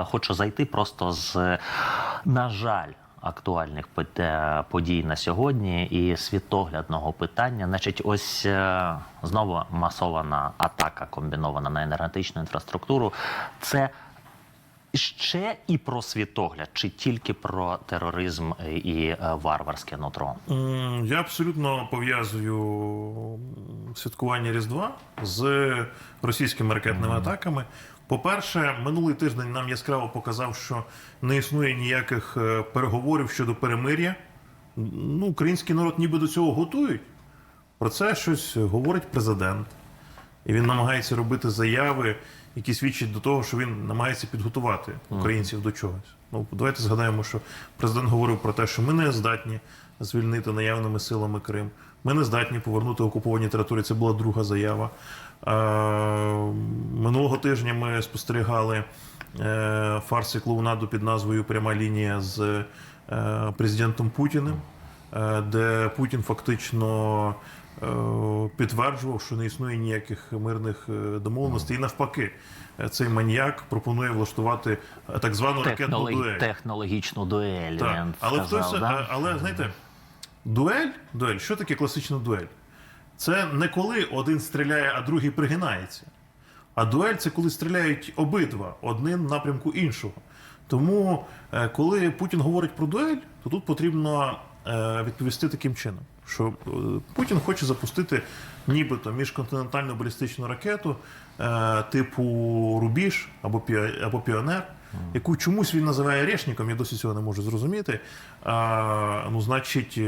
е, хочу зайти просто з, на жаль, актуальних подій на сьогодні і світоглядного питання. Значить, ось е, знову масована атака комбінована на енергетичну інфраструктуру. Це ще і про світогляд, чи тільки про тероризм і е, варварське нутро? Я абсолютно пов'язую святкування Різдва з російськими ракетними атаками. По-перше, минулий тиждень нам яскраво показав, що не існує ніяких е, переговорів щодо перемир'я. Ну, український народ ніби до цього готують. Про це щось говорить президент. І він намагається робити заяви, які свідчать до того, що він намагається підготувати українців до чогось. Ну, давайте згадаємо, що президент говорив про те, що ми не здатні звільнити наявними силами Крим. Ми не здатні повернути окуповані території. Це була друга заява. Е, минулого тижня ми спостерігали е, фарс і клоунаду під назвою Пряма лінія з е, президентом Путіним, де Путін фактично підтверджував, що не існує ніяких мирних домовленостей. І навпаки, цей маніяк пропонує влаштувати так звану ракетну Технологі... дуель. Технологічну дуель. Так. Він Але сказав, хтось, да? але знаєте, дуель, дуель, що таке класична дуель? Це не коли один стріляє, а другий пригинається. А дуель це коли стріляють обидва один напрямку іншого. Тому, е, коли Путін говорить про дуель, то тут потрібно е, відповісти таким чином, що е, Путін хоче запустити нібито міжконтинентальну балістичну ракету е, типу Рубіж або, або Піонер, яку чомусь він називає решником, я досі цього не можу зрозуміти. А, ну, значить, е,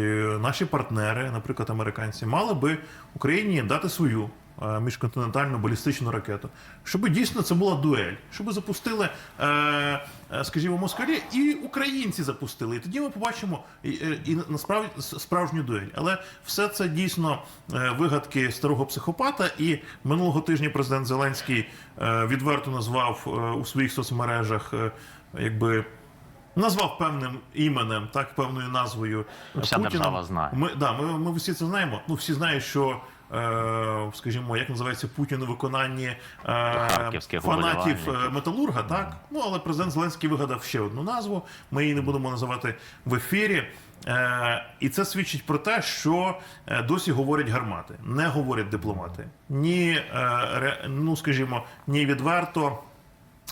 наші партнери, наприклад, американці, мали би Україні дати свою міжконтинентальну балістичну ракету, щоб дійсно це була дуель, щоб запустили, е, е, скажімо, москалі, і українці запустили. І тоді ми побачимо і, е, насправді справжню дуель. Але все це дійсно е, вигадки старого психопата. І минулого тижня президент Зеленський е, відверто назвав е, у своїх соцмережах, е, якби. Назвав певним іменем, так певною назвою. Вся держава знає. Ми, да, ми, ми всі це знаємо. Ну, всі знають, що, е, скажімо, як називається Путін у виконанні е, фанатів е, Металурга, так? Ну, але президент Зеленський вигадав ще одну назву. Ми її не будемо називати в ефірі. Е, і це свідчить про те, що е, досі говорять гармати, не говорять дипломати. Ні, е, ну скажімо, ні відверто.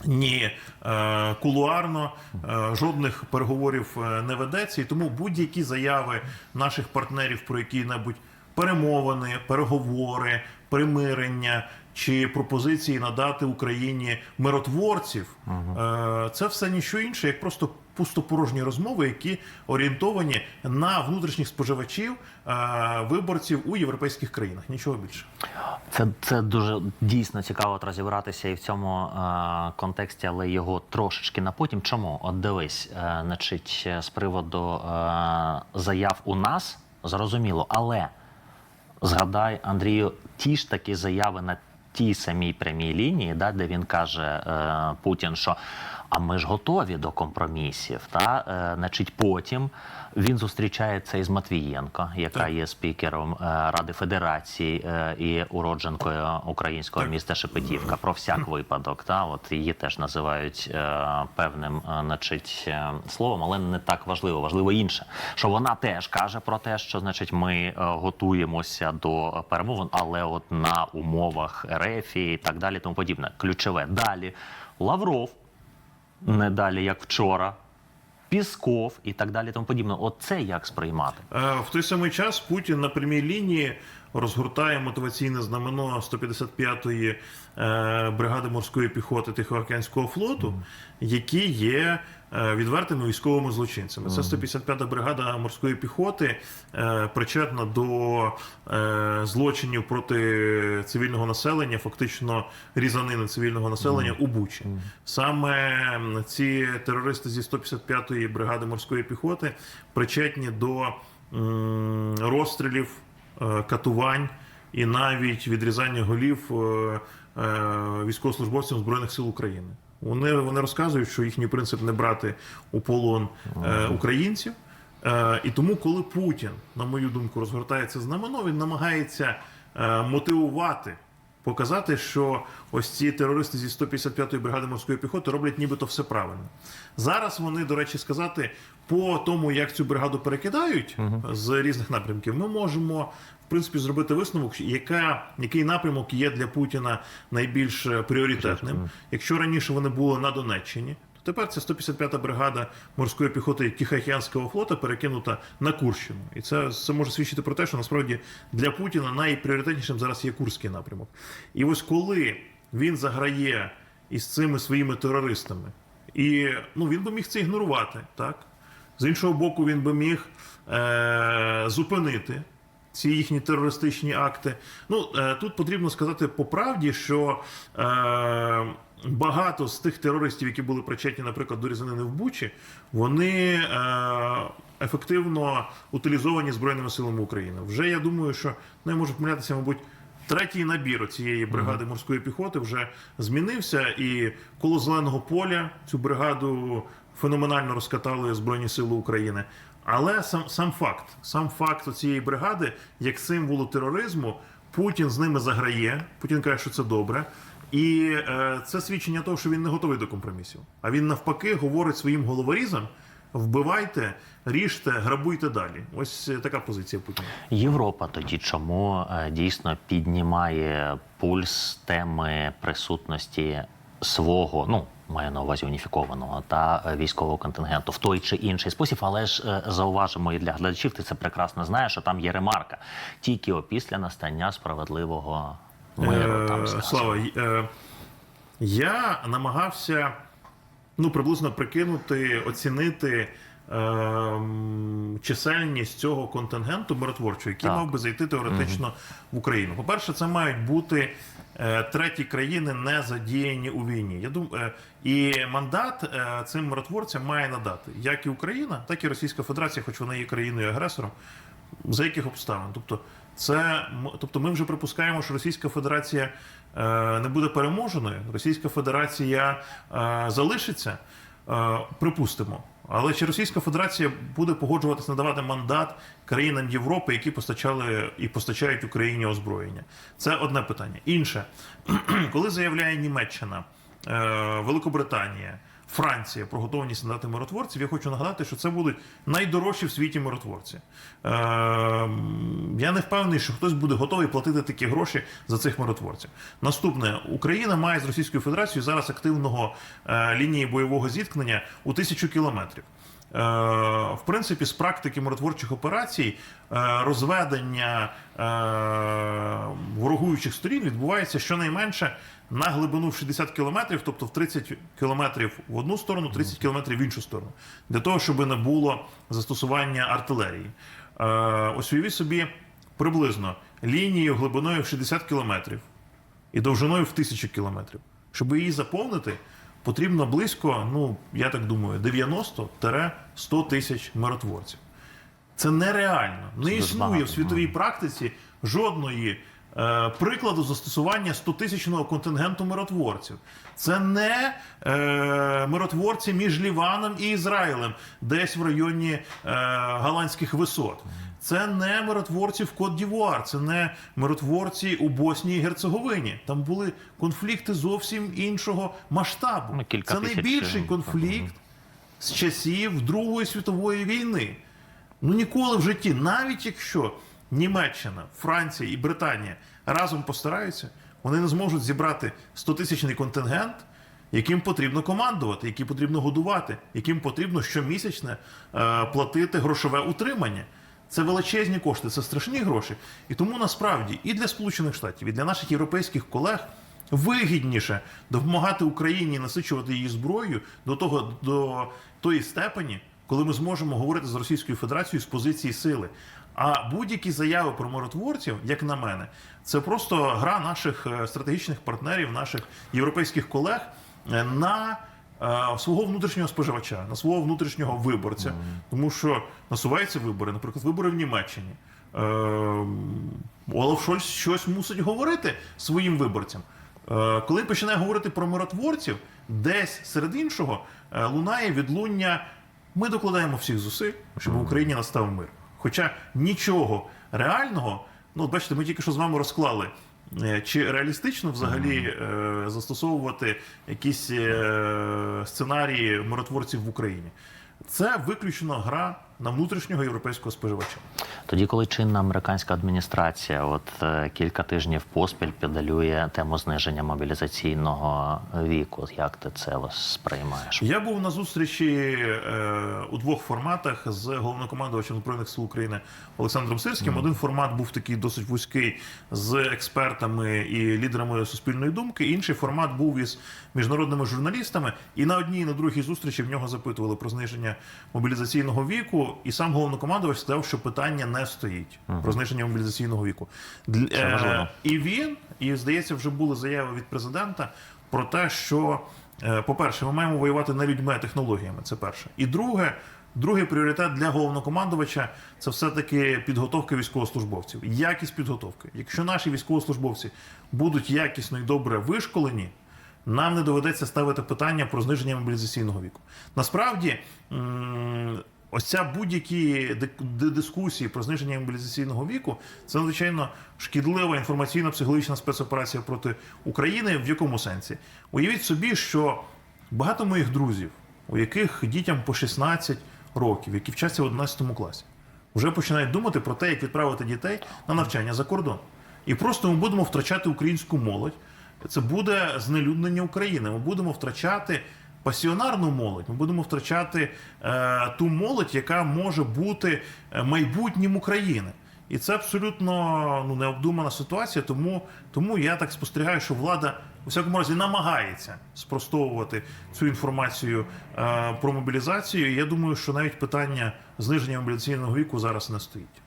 Ні, е, кулуарно е, жодних переговорів е, не ведеться, і тому будь-які заяви наших партнерів про які-небудь перемовини, переговори, примирення чи пропозиції надати Україні миротворців, е, це все ніщо інше, як просто пустопорожні розмови, які орієнтовані на внутрішніх споживачів, е, виборців у європейських країнах. Нічого більше. Це, це дуже дійсно цікаво от розібратися і в цьому е, контексті, але його трошечки на потім. Чому? От дивись, е, значить, з приводу е, заяв у нас зрозуміло, але згадай, Андрію, ті ж такі заяви на тій самій прямій лінії, да, де він каже е, Путін, що а ми ж готові до компромісів. Та е, значить, потім він зустрічається із Матвієнко, яка Так. є спікером е, Ради Федерації е, і уродженкою українського Так. міста Шепетівка. Про всяк випадок. Та от її теж називають е, певним, е, значить, е, словом, але не так важливо. Важливо інше, що вона теж каже про те, що значить ми е, готуємося до перемовин, але от на умовах РФ і так далі, тому подібне. Ключове далі Лавров не далі, як вчора. Пісков і так далі, тому подібне. Оце як сприймати? Е, В той самий час Путін на прямій лінії розгортає мотиваційне знамено 155-ї е, бригади морської піхоти Тихоокеанського флоту, які є е, відвертими військовими злочинцями. Це 155-та бригада морської піхоти е, причетна до злочинів проти цивільного населення, фактично різанини цивільного населення у Бучі. Саме ці терористи зі 155-ї бригади морської піхоти причетні до розстрілів, катувань і навіть відрізання голів е, е, військовослужбовцям Збройних сил України. Вони, вони розказують, що їхній принцип не брати у полон е, українців. Е, і тому, коли Путін, на мою думку, розгортається знамено, він намагається е, мотивувати показати, що ось ці терористи зі 155-ї бригади морської піхоти роблять нібито все правильно. Зараз вони, до речі, сказати по тому, як цю бригаду перекидають з різних напрямків, ми можемо в принципі зробити висновок, яка, який напрямок є для Путіна найбільш е, пріоритетним. Якщо раніше вони були на Донеччині, тепер ця 155-та бригада морської піхоти Тихоокеанського флоту перекинута на Курщину. І це, це може свідчити про те, що насправді для Путіна найпріоритетнішим зараз є Курський напрямок. І ось коли він заграє із цими своїми терористами, і ну, він би міг це ігнорувати, так? З іншого боку, він би міг е- зупинити ці їхні терористичні акти. Ну е, тут потрібно сказати по правді, що е, багато з тих терористів, які були причетні, наприклад, до різанини в Бучі, вони е, ефективно утилізовані збройними силами України. Вже я думаю, що не можу помилятися, мабуть. Третій набір цієї бригади морської піхоти вже змінився, і коло зеленого поля цю бригаду феноменально розкатали Збройні Сили України. Але сам сам факт, сам факт цієї бригади, як символу тероризму, Путін з ними заграє. Путін каже, що це добре. І е, це свідчення того, що він не готовий до компромісів. А він навпаки говорить своїм головорізам: вбивайте, ріжте, грабуйте далі. Ось е, така позиція Путіна. Європа тоді чому е, дійсно піднімає пульс теми присутності свого, ну маю на увазі уніфікованого та військового контингенту в той чи інший спосіб, але ж е, зауважимо і для глядачів, ти це прекрасно знаєш, що там є ремарка тільки опісля настання справедливого Там Е. Слава, е, я намагався ну, приблизно прикинути, оцінити е, чисельність цього контингенту миротворчого, який Так. мав би зайти теоретично в Україну. По-перше, це мають бути е, треті країни, не задіяні у війні. Я думаю, е, і мандат е, цим миротворцям має надати як і Україна, так і Російська Федерація, хоч вона є країною-агресором. За яких обставин? Тобто, це тобто, ми вже припускаємо, що Російська Федерація е, не буде переможеною. Російська Федерація е, залишиться, е, припустимо. Але чи Російська Федерація буде погоджуватись надавати мандат країнам Європи, які постачали і постачають Україні озброєння? Це одне питання. Інше, коли заявляє Німеччина, Великобританія. Франція про готовність надати миротворців. Я хочу нагадати, що це будуть найдорожчі в світі миротворці. Е, я не впевнений, що хтось буде готовий платити такі гроші за цих миротворців. Наступне Україна має з Російською Федерацією зараз активного е, лінії бойового зіткнення у тисячу кілометрів. Е, В принципі, з практики миротворчих операцій е, розведення е, ворогуючих сторін відбувається щонайменше на глибину в 60 кілометрів, тобто в 30 кілометрів в одну сторону, 30 кілометрів в іншу сторону, для того, щоб не було застосування артилерії. Ось уявіть собі приблизно лінію глибиною в 60 кілометрів і довжиною в тисячу кілометрів. Щоб її заповнити, потрібно близько, ну я так думаю, 90-100 тисяч миротворців. Це нереально. Не існує в світовій практиці жодної прикладу застосування 100-тисячного контингенту миротворців. Це не е, миротворці між Ліваном і Ізраїлем, десь в районі е, голландських висот. Це не миротворці в Кот-Дівуар, це не миротворці у Боснії і Герцеговині. Там були конфлікти зовсім іншого масштабу. Ну, це найбільший е, конфлікт з часів Другої світової війни. Ну ніколи в житті, навіть якщо Німеччина, Франція і Британія разом постараються, вони не зможуть зібрати 100-тисячний контингент, яким потрібно командувати, який потрібно годувати, яким потрібно щомісячне е, платити грошове утримання. Це величезні кошти, це страшні гроші. І тому насправді і для Сполучених Штатів, і для наших європейських колег вигідніше допомагати Україні насичувати її зброєю до того до тої степені, коли ми зможемо говорити з Російською Федерацією з позиції сили. А будь-які заяви про миротворців, як на мене, це просто гра наших е, стратегічних партнерів, наших європейських колег е, на е, свого внутрішнього споживача, на свого внутрішнього виборця, тому що насуваються вибори, наприклад, вибори в Німеччині. Олаф Шольц щось мусить говорити своїм виборцям. Коли починає говорити про миротворців, десь серед іншого лунає відлуння. Ми докладаємо всіх зусиль, щоб в Україні настав мир. Хоча нічого реального, ну бачите, ми тільки що з вами розклали Е, Чи реалістично взагалі е, застосовувати якісь е, сценарії миротворців в Україні? Це виключно гра на внутрішнього європейського споживача. Тоді, коли чинна американська адміністрація, от е, кілька тижнів поспіль педалює тему зниження мобілізаційного віку, як ти це сприймаєш? Я був на зустрічі е, у двох форматах з головнокомандувачем збройних сил України Олександром Сирським. Один формат був такий досить вузький з експертами і лідерами суспільної думки. Інший формат був із міжнародними журналістами. І на одній і на другій зустрічі в нього запитували про зниження мобілізаційного віку. І сам головнокомандувач сказав, що питання не стоїть про зниження мобілізаційного віку. Е, і він, і здається, вже були заяви від президента про те, що, е, по-перше, ми маємо воювати не людьми, а технологіями. Це перше. І друге, другий пріоритет для головнокомандувача це все-таки підготовка військовослужбовців. Якість підготовки. Якщо наші військовослужбовці будуть якісно і добре вишколені. Нам не доведеться ставити питання про зниження мобілізаційного віку. Насправді, ось ця будь-які дискусії про зниження мобілізаційного віку це надзвичайно шкідлива інформаційно-психологічна спецоперація проти України. В якому сенсі? Уявіть собі, що багато моїх друзів, у яких дітям по 16 років, які вчаться в 11 класі, вже починають думати про те, як відправити дітей на навчання за кордон. І просто ми будемо втрачати українську молодь. Це буде знелюднення України. Ми будемо втрачати пасіонарну молодь. Ми будемо втрачати е, ту молодь, яка може бути е, майбутнім України. І це абсолютно ну, необдумана ситуація. Тому, тому я так спостерігаю, що влада у всякому разі намагається спростовувати цю інформацію е, про мобілізацію. І я думаю, що навіть питання зниження мобілізаційного віку зараз не стоїть.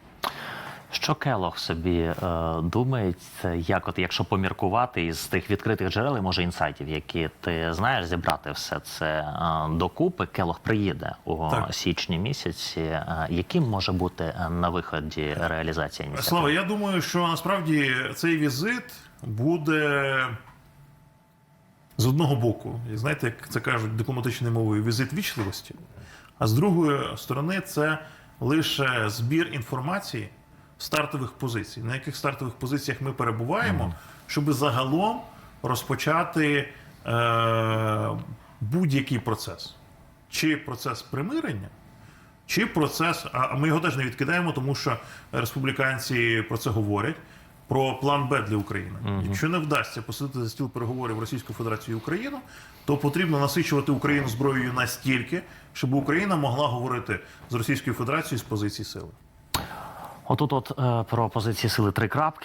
Що Келох собі е, думає, як от якщо поміркувати із тих відкритих джерел, і, може інсайтів, які ти знаєш, зібрати все це е, докупи. Келох приїде у Так. січні місяці. Е, яким може бути е, на виході реалізація ініціативи? Слава, я думаю, що насправді цей візит буде з одного боку, і знаєте, як це кажуть дипломатичною мовою, візит вічливості, а з другої сторони, це лише збір інформації стартових позицій, на яких стартових позиціях ми перебуваємо, щоб загалом розпочати е, будь-який процес, чи процес примирення. Чи процес, а ми його теж не відкидаємо, тому що республіканці про це говорять. Про план Б для України. Якщо не вдасться посадити за стіл переговорів Російської Федерації і Україну, то потрібно насичувати Україну зброєю настільки, щоб Україна могла говорити з Російською Федерацією з позиції сили. Отут, от е, про позиції сили три крапки.